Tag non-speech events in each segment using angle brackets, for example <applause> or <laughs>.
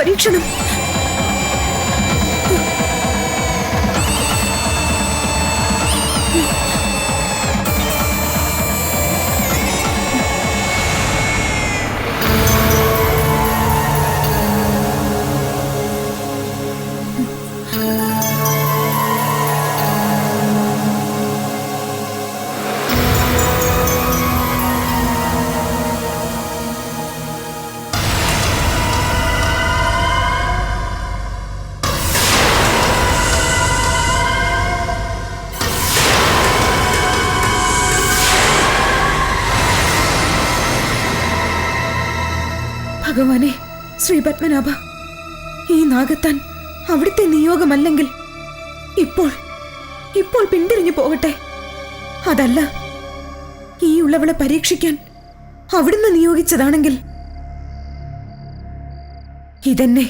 పరీక్షణం ശ്രീപത്മനാഭ ഈ നാഗത്താൻ അവിടുത്തെ നിയോഗമല്ലെങ്കിൽ ഇപ്പോൾ ഇപ്പോൾ പിന്തിരിഞ്ഞു പോകട്ടെ. അതല്ല ഈ ഉള്ളവളെ പരീക്ഷിക്കാൻ അവിടുന്ന് നിയോഗിച്ചതാണെങ്കിൽ ഇതെന്നെ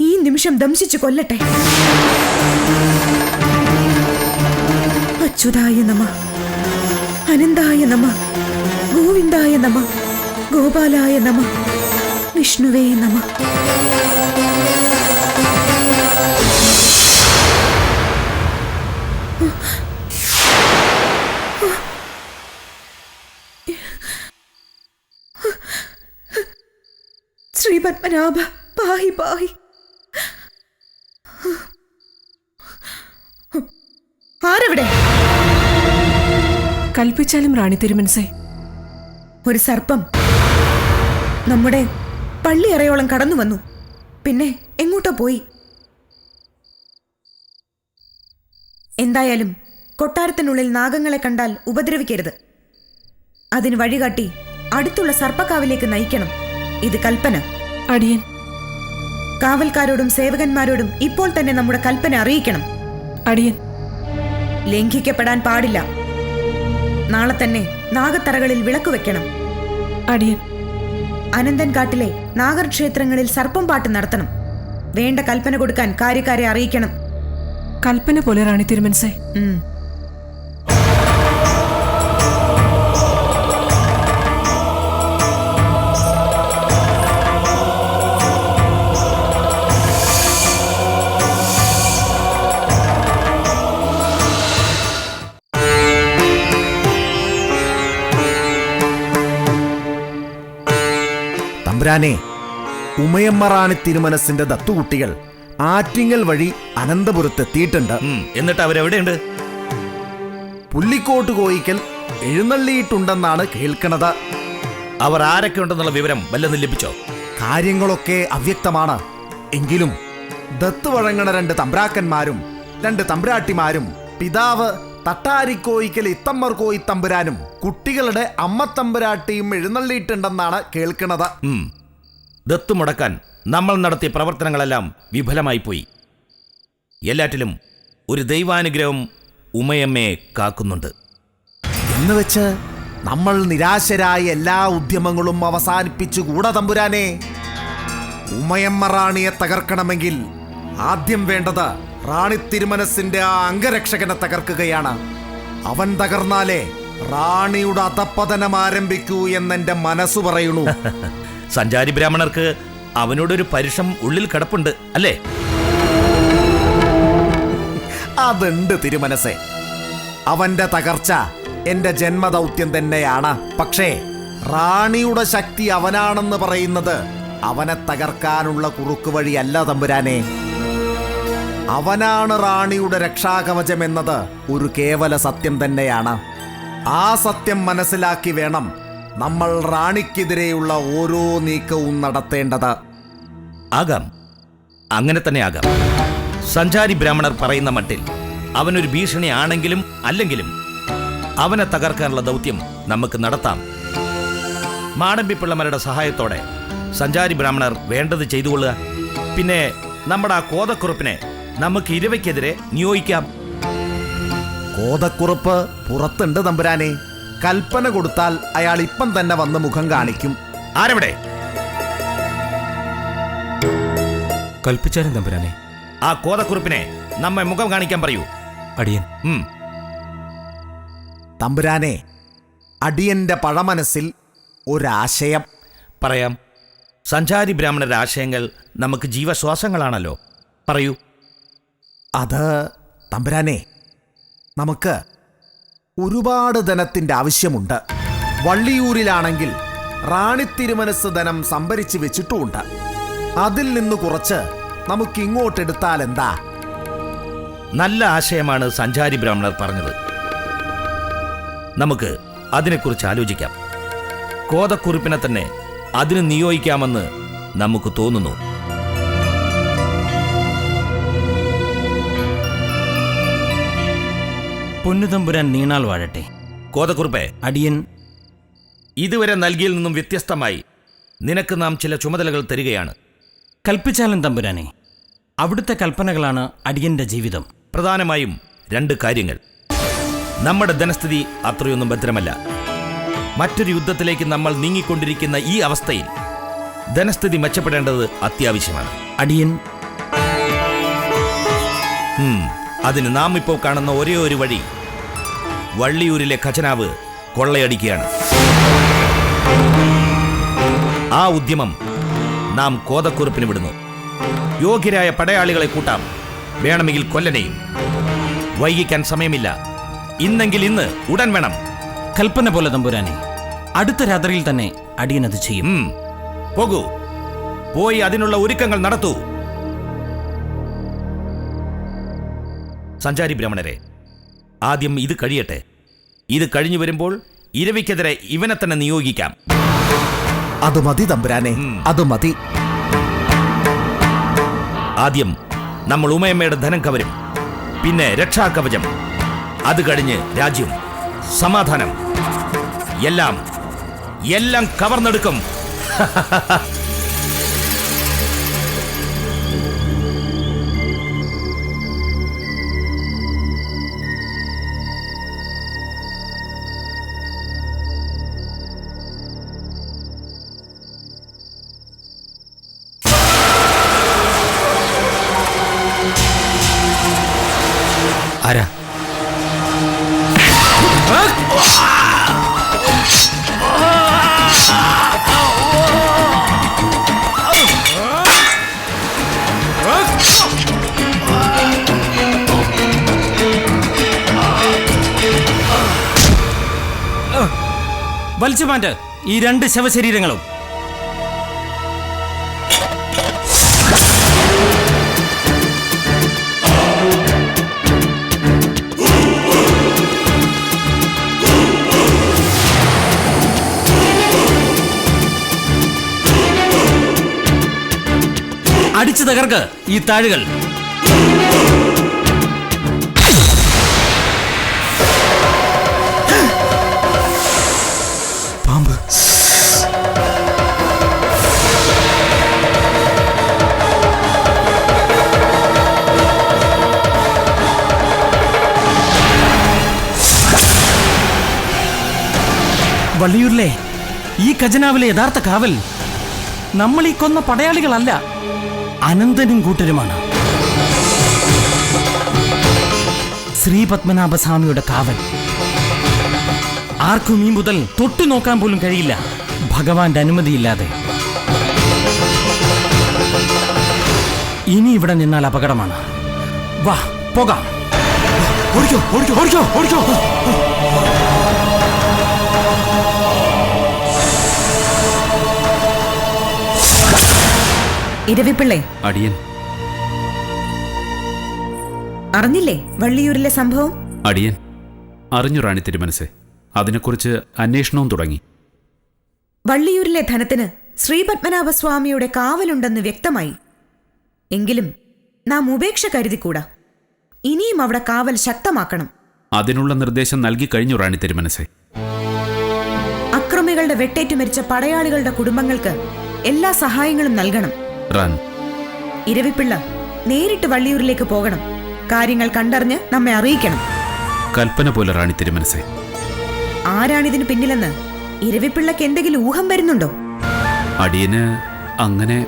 ഈ നിമിഷം ദംശിച്ചു കൊല്ലട്ടെ. അച്യുതായ നമ അനന്തായ നമ ഗോവിന്ദായ നമ ഗോപാലായ നമ വിഷ്ണുവേ നമ. ശ്രീപത്മനാഭ പാഹി പാഹി ആരവിടെ? കൽപ്പിച്ചാലും റാണി തിരുമനസേ. ഒരു സർപ്പം. നമ്മുടെ പള്ളിയറയോളം കടന്നു വന്നു. പിന്നെ എങ്ങോട്ടോ പോയി? എന്തായാലും കൊട്ടാരത്തിനുള്ളിൽ നാഗങ്ങളെ കണ്ടാൽ ഉപദ്രവിക്കരുത്. അതിന് വഴികാട്ടി അടുത്തുള്ള സർപ്പക്കാവിലേക്ക് നയിക്കണം. ഇത് കൽപ്പന. അടിയൻ. കാവൽക്കാരോടും സേവകന്മാരോടും ഇപ്പോൾ തന്നെ നമ്മുടെ കൽപ്പന അറിയിക്കണം. അടിയൻ. ലംഘിക്കപ്പെടാൻ പാടില്ല. നാളെ തന്നെ നാഗത്തറകളിൽ വിളക്ക് വെക്കണം. അടിയൻ. അനന്തൻ കാട്ടിലെ നാഗർ ക്ഷേത്രങ്ങളിൽ സർപ്പം പാട്ട് നടത്തണം. വേണ്ട കൽപ്പന കൊടുക്കാൻ കാര്യക്കാരെ അറിയിക്കണം. കൽപ്പന പോലെ റാണി തിരുമനസേ തമ്പുരാനെ ഉമയമ്മറാണി തിരുമനസിന്റെ ദത്തുകുട്ടികൾ ആറ്റിങ്ങൽ വഴി അനന്തപുരത്തെത്തിയിട്ടുണ്ട്. എത്തിയിട്ടുണ്ട് എന്നിട്ട് അവരെവിടെയുണ്ട്? പുല്ലിക്കോട്ട് കോയിക്കൽ എഴുന്നള്ളിയിട്ടുണ്ടെന്നാണ് കേൾക്കണത്. അവർ ആരൊക്കെ ഉണ്ടെന്നുള്ള വിവരം വല്ലതും ലഭിച്ചോ? കാര്യങ്ങളൊക്കെ അവ്യക്തമാണ്. എങ്കിലും ദത്ത് വഴങ്ങണ രണ്ട് തമ്പ്രാക്കന്മാരും രണ്ട് തമ്പ്രാട്ടിമാരും പിതാവ് തട്ടാരിക്കോയിക്കൽ ഇത്തമ്മർ കോയി തമ്പുരാനും കുട്ടികളുടെ അമ്മ തമ്പുരാട്ടിയും എഴുന്നള്ളിയിട്ടുണ്ടെന്നാണ് കേൾക്കണത്. ദത്ത് മുടക്കാൻ നമ്മൾ നടത്തിയ പ്രവർത്തനങ്ങളെല്ലാം വിഫലമായി പോയി എല്ലാറ്റിലും ഒരു ദൈവാനുഗ്രഹം ഉമയമ്മയെ കാക്കുന്നുണ്ട്. എന്ന് വെച്ച് നമ്മൾ നിരാശരായ എല്ലാ ഉദ്യമങ്ങളും അവസാനിപ്പിച്ചു കൂട തമ്പുരാനെ. ഉമയമ്മ റാണിയെ തകർക്കണമെങ്കിൽ ആദ്യം വേണ്ടത് റാണി തിരുമനസിന്റെ ആ അംഗരക്ഷകനെ തകർക്കുകയാണ്. അവൻ തകർന്നാലേ റാണിയുടെ അധപ്പതനം ആരംഭിക്കൂ എന്നെന്റെ മനസ്സു പറയുന്നു. <laughs> സഞ്ചാരി ബ്രാഹ്മണർക്ക് അവനോടൊരു പരുഷം ഉള്ളിൽ കിടപ്പുണ്ട് അല്ലേ? അതുണ്ട് തിരുമനസെ അവന്റെ തകർച്ച എന്റെ ജന്മദൗത്യം തന്നെയാണ്. പക്ഷേ റാണിയുടെ ശക്തി അവനാണെന്ന് പറയുന്നത് അവനെ തകർക്കാനുള്ള കുറുക്ക് വഴിയല്ല തമ്പുരാനെ. അവനാണ് റാണിയുടെ രക്ഷാകവചം എന്നത് ഒരു കേവല സത്യം തന്നെയാണ്. ആ സത്യം മനസ്സിലാക്കി വേണം നമ്മൾ റാണിക്കെതിരെയുള്ള ഓരോ നീക്കവും നടത്തേണ്ടത് ആകാം. അങ്ങനെ തന്നെ ആകാം. സഞ്ചാരി ബ്രാഹ്മണർ പറയുന്ന മട്ടിൽ അവനൊരു ഭീഷണി ആണെങ്കിലും അല്ലെങ്കിലും അവനെ തകർക്കാനുള്ള ദൗത്യം നമുക്ക് നടത്താം. മാടമ്പിപ്പിള്ളമാരുടെ സഹായത്തോടെ സഞ്ചാരി ബ്രാഹ്മണർ വേണ്ടത് ചെയ്തുകൊള്ളുക പിന്നെ നമ്മുടെ ആ കോതക്കുറുപ്പിനെ നമുക്ക് ഇരവയ്ക്കെതിരെ നിയോഗിക്കാം. കോതക്കുറുപ്പ് പുറത്തുണ്ട് തമ്പുരാനെ. കൽപ്പന കൊടുത്താൽ അയാൾ ഇപ്പം തന്നെ വന്ന് മുഖം കാണിക്കും. ആരെവിടെ? കൽപ്പിച്ചാലും തമ്പുരാനെ. ആ കോതക്കുറിപ്പിനെ നമ്മെ മുഖം കാണിക്കാൻ പറയൂ. അടിയൻ. ഉം. തമ്പുരാനെ അടിയന്റെ പഴമനസ്സിൽ ഒരാശയം. പറയാം. സഞ്ചാരി ബ്രാഹ്മണരുടെ ആശയങ്ങൾ നമുക്ക് ജീവശ്വാസങ്ങളാണല്ലോ. പറയൂ. അത് തമ്പുരാനെ നമുക്ക് ഒരുപാട് ധനത്തിന്റെ ആവശ്യമുണ്ട്. വള്ളിയൂരിലാണെങ്കിൽ റാണി തിരുമനസ് ധനം സംഭരിച്ച് വെച്ചിട്ടുമുണ്ട്. അതിൽ നിന്ന് കുറച്ച് നമുക്ക് ഇങ്ങോട്ടെടുത്താൽ എന്താ? നല്ല ആശയമാണ് സഞ്ചാരി ബ്രാഹ്മണർ പറഞ്ഞത്. നമുക്ക് അതിനെക്കുറിച്ച് ആലോചിക്കാം. കോതക്കുറിപ്പിനെ തന്നെ അതിന് നിയോഗിക്കാമെന്ന് നമുക്ക് തോന്നുന്നു. പൊന്നുതമ്പുരാൻ നീണാൾ വാഴട്ടെ. കോതക്കുറുപ്പെ അടിയൻ ഇതുവരെ നൽകിയിൽ നിന്നും വ്യത്യസ്തമായി നിനക്ക് നാം ചില ചുമതലകൾ തരികയാണ്. കൽപ്പിച്ചാലൻ തമ്പുരാനെ അവിടുത്തെ കൽപ്പനകളാണ് അടിയന്റെ ജീവിതം. പ്രധാനമായും രണ്ട് കാര്യങ്ങൾ. നമ്മുടെ ധനസ്ഥിതി അത്രയൊന്നും ഭദ്രമല്ല. മറ്റൊരു യുദ്ധത്തിലേക്ക് നമ്മൾ നീങ്ങിക്കൊണ്ടിരിക്കുന്ന ഈ അവസ്ഥയിൽ ധനസ്ഥിതി മെച്ചപ്പെടേണ്ടത് അത്യാവശ്യമാണ്. അടിയൻ ഉം, അതിന് നാം ഇപ്പോൾ കാണുന്ന ഒരേ ഒരു വഴി വള്ളിയൂരിലെ ഖജനാവ് കൊള്ളയടിക്കുകയാണ്. ആ ഉദ്യമം നാം കോതക്കുറിപ്പിന് വിടുന്നു. യോഗ്യരായ പടയാളികളെ കൂട്ടാം. വേണമെങ്കിൽ കൊല്ലനെയും. വൈകിക്കാൻ സമയമില്ല. ഇന്നെങ്കിൽ ഇന്ന് ഉടൻ വേണം. കൽപ്പന പോലെ തമ്പുരാനെ അടുത്ത രാത്രിയിൽ തന്നെ അടിയനത് ചെയ്യും. പോകൂ. പോയി അതിനുള്ള ഒരുക്കങ്ങൾ നടത്തൂ. സഞ്ചാരി ബ്രാഹ്മണരെ ആദ്യം ഇത് കഴിയട്ടെ. ഇത് കഴിഞ്ഞു വരുമ്പോൾ ഇരവിക്കെതിരെ ഇവനെ തന്നെ നിയോഗിക്കാം. അത് മതി തമ്പുരാനെ അത് മതി. ആദ്യം നമ്മൾ ഉമയമ്മയുടെ ധനം കവരും. പിന്നെ രക്ഷാകവചം. അത് കഴിഞ്ഞ് രാജ്യം സമാധാനം. എല്ലാം എല്ലാം കവർന്നെടുക്കും. <laughs> വലിച്ചു മാറ്റ് ഈ രണ്ട് ശവശരീരങ്ങളും. അടിച്ചു തകർക്ക് ഈ താഴുകൾ. വള്ളിയൂരിലെ ഈ ഖജനാവിലെ യഥാർത്ഥ കാവൽ നമ്മൾ ഈ കൊന്ന പടയാളികളല്ല അനന്തനും കൂട്ടരുമാണ്. ശ്രീ പത്മനാഭസ്വാമിയുടെ കാവൽ. ആർക്കും ഈ മുതൽ തൊട്ടു നോക്കാൻ പോലും കഴിയില്ല. ഭഗവാന്റെ അനുമതിയില്ലാതെ. ഇനി ഇവിടെ നിന്നാൽ അപകടമാണ്. വാ പോകാം. ഓടിക്കോ ഓടിക്കോ ഓടിക്കോ ഓടിക്കോ. ഇരവിപ്പിള്ളേ അടിയൻ. അറിഞ്ഞില്ലേ വള്ളിയൂരിലെ സംഭവം? അടിയൻ. അറിഞ്ഞു റാണി തിരുമനസ്. അതിനെക്കുറിച്ച് അന്വേഷണവും തുടങ്ങി. വള്ളിയൂരിലെ ധനത്തിന് ശ്രീപത്മനാഭസ്വാമിയുടെ കാവലുണ്ടെന്ന് വ്യക്തമായി. എങ്കിലും നാം ഉപേക്ഷ കരുതിക്കൂടാ. ഇനിയും അവിടെ കാവൽ ശക്തമാക്കണം. അതിനുള്ള നിർദ്ദേശം നൽകി കഴിഞ്ഞു റാണി തിരുമനസ്. അക്രമികളുടെ വെട്ടേറ്റു മരിച്ച പടയാളികളുടെ കുടുംബങ്ങൾക്ക് എല്ലാ സഹായങ്ങളും നൽകണം. ഇരവിപ്പിള്ള നേരിട്ട് വള്ളിയൂരിലേക്ക് പോകണം. കാര്യങ്ങൾ കണ്ടറിഞ്ഞ് നമ്മെ അറിയിക്കണം. കൽപ്പന പോലെ റാണി തിരുമനസേ. ആരാണിതിന് പിന്നിലെന്ന് ഇരവിപ്പിള്ളക്ക് എന്തെങ്കിലും ഊഹം വരുന്നുണ്ടോ? അടിയന് അങ്ങനെ <laughs>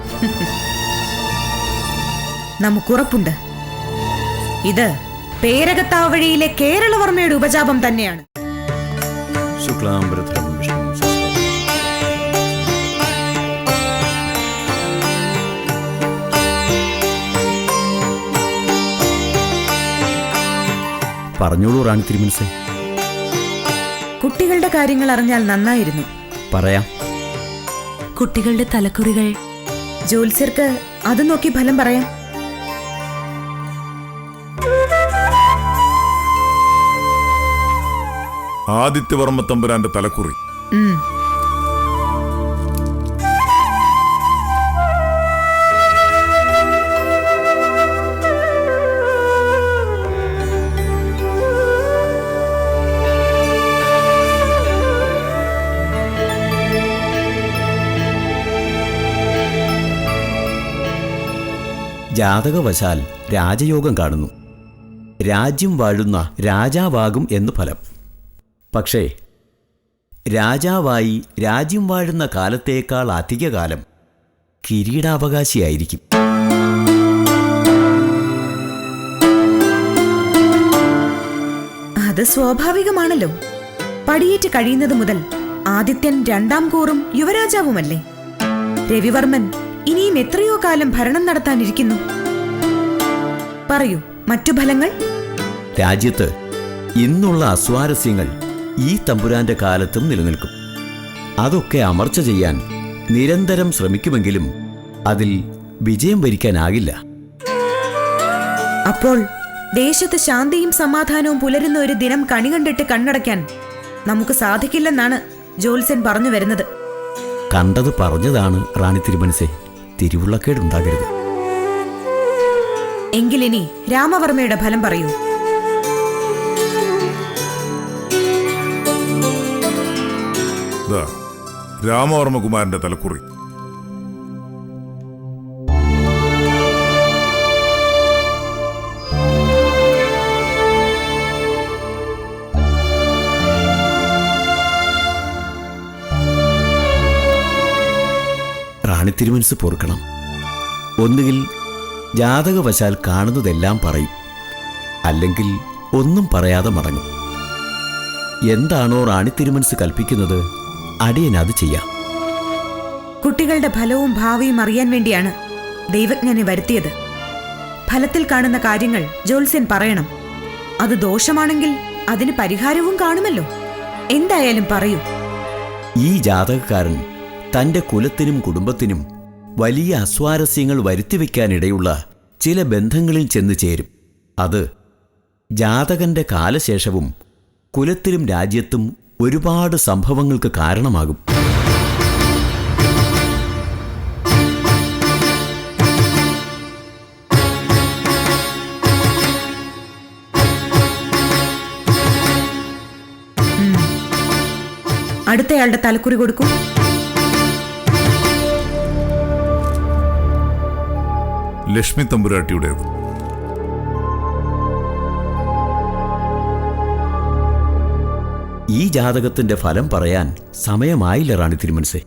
നമുക്കുറപ്പുണ്ട്. ഇത് പേരകത്താവഴിയിലെ കേരളവർമ്മയുടെ ഉപജാപം തന്നെയാണ്. പറഞ്ഞോളൂ റാണി തിരുമനസേ കുട്ടികളുടെ കാര്യങ്ങൾ അറിഞ്ഞാൽ നന്നായിരുന്നു. പറയാം. കുട്ടികളുടെ തലക്കുറികൾ. ജോത്സ്യർക്ക് അത് നോക്കി ഫലം പറയാം. ആദിത്യവർമ്മ തമ്പുരാന്റെ തലക്കുറി. ജാതകവശാൽ രാജയോഗം കാണുന്നു. രാജ്യം വാഴുന്ന രാജാവാകും എന്ന് ഫലം. പക്ഷേ രാജാവായി രാജ്യം വാഴുന്ന കാലത്തേക്കാൾ അധികകാലം കിരീടാവകാശിയായിരിക്കും. അത് സ്വാഭാവികമാണല്ലോ. പടിയേറ്റ് കഴിയുന്നത് മുതൽ ആദിത്യൻ രണ്ടാം കൂറും യുവരാജാവുമല്ലേ? രവിവർമ്മൻ ഇനിയും എത്രയോ കാലം ഭരണം നടത്താനിരിക്കുന്നു. പറയൂ മറ്റു ഫലങ്ങൾ? രാജ്യത്ത് ഇന്നുള്ള അസ്വാരസ്യങ്ങൾ ഈ തമ്പുരാന്റെ കാലത്തും നിലനിൽക്കും. അതൊക്കെ അമർച്ച ചെയ്യാൻ നിരന്തരം ശ്രമിക്കുമെങ്കിലും അതിൽ വിജയം വരിക്കാനാകില്ല. അപ്പോൾ ദേശത്ത് ശാന്തിയും സമാധാനവും പുലരുന്ന ഒരു ദിനം കണി കണ്ടിട്ട് കണ്ണടയ്ക്കാൻ നമുക്ക് സാധിക്കില്ലെന്നാണ് ജോൽസൻ പറഞ്ഞു വരുന്നത്. കണ്ടത് പറഞ്ഞതാണ് റാണി തിരുമനസെ. തിരുവുള്ളക്കേടുണ്ടാകരുത് എങ്കിലിനി രാമവർമ്മയുടെ ഫലം പറയൂ. ദാ രാമവർമ്മകുമാരന്റെ തലക്കുറി. റാണി തിരുമനസ് പൊറുക്കണം. ഒന്നുകിൽ ജാതകവശാൽ കാണുന്നതെല്ലാം പറയും. അല്ലെങ്കിൽ ഒന്നും പറയാതെ മടങ്ങും. എന്താണോ റാണി തിരുമനസ് കൽപ്പിക്കുന്നത് അടിയൻ അത് ചെയ്യാം. കുട്ടികളുടെ ഫലവും ഭാവിയും അറിയാൻ വേണ്ടിയാണ് ദൈവജ്ഞനെ വരുത്തിയത്. ഫലത്തിൽ കാണുന്ന കാര്യങ്ങൾ ജോത്സ്യൻ പറയണം. അത് ദോഷമാണെങ്കിൽ അതിന് പരിഹാരവും കാണുമല്ലോ. എന്തായാലും പറയൂ. ഈ ജാതകക്കാരൻ തന്റെ കുലത്തിനും കുടുംബത്തിനും വലിയ അസ്വാരസ്യങ്ങൾ വരുത്തിവെക്കാനിടയുള്ള ചില ബന്ധങ്ങളിൽ ചെന്നു ചേരും. അത് ജാതകന്റെ കാലശേഷവും കുലത്തിലും രാജ്യത്തും ഒരുപാട് സംഭവങ്ങൾക്ക് കാരണമാകും. അടുത്തയാളുടെ തലക്കുറി കൊടുക്കൂ. ലക്ഷ്മി തമ്പുരാട്ടിയുടേത്. ഈ ജാതകത്തിന്റെ ഫലം പറയാൻ സമയമായില്ല റാണി തിരുമനസേ.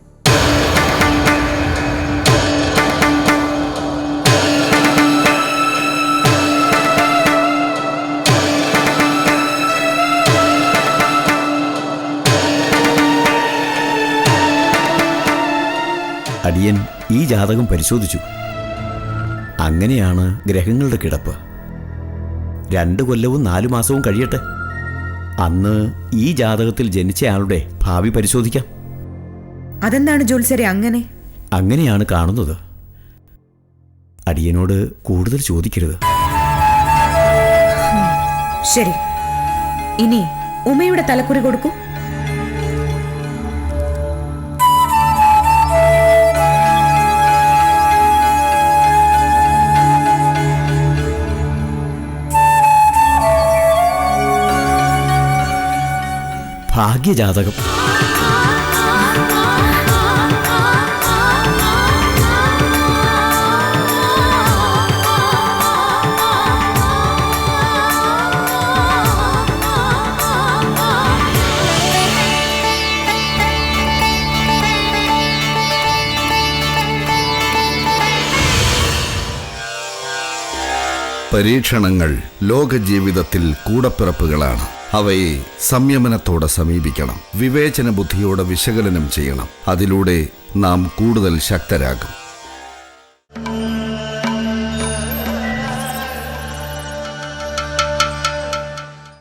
അടിയൻ ഈ ജാതകം പരിശോധിച്ചു. അങ്ങനെയാണ് ഗ്രഹങ്ങളുടെ കിടപ്പ്. രണ്ടു കൊല്ലവും നാലു മാസവും കഴിയട്ടെ. അന്ന് ഈ ജാതകത്തിൽ ജനിച്ചയാളുടെ ഭാവി പരിശോധിക്കാം. അതെന്താണ് ജോത്സരെ അങ്ങനെ? അങ്ങനെയാണ് കാണുന്നത്. അടിയനോട് കൂടുതൽ ചോദിക്കരുത്. ശരി. ഇനി ഉമയുടെ തലക്കുറി കൊടുക്കൂ. ഭാഗ്യജാതകം. പരീക്ഷണങ്ങൾ ലോകജീവിതത്തിൽ കൂടപ്പിറപ്പുകളാണ്. അവയെ സംയമനത്തോടെ സമീപിക്കണം. വിവേചന ബുദ്ധിയോടെ വിശകലനം ചെയ്യണം. അതിലൂടെ നാം കൂടുതൽ ശക്തരാകും.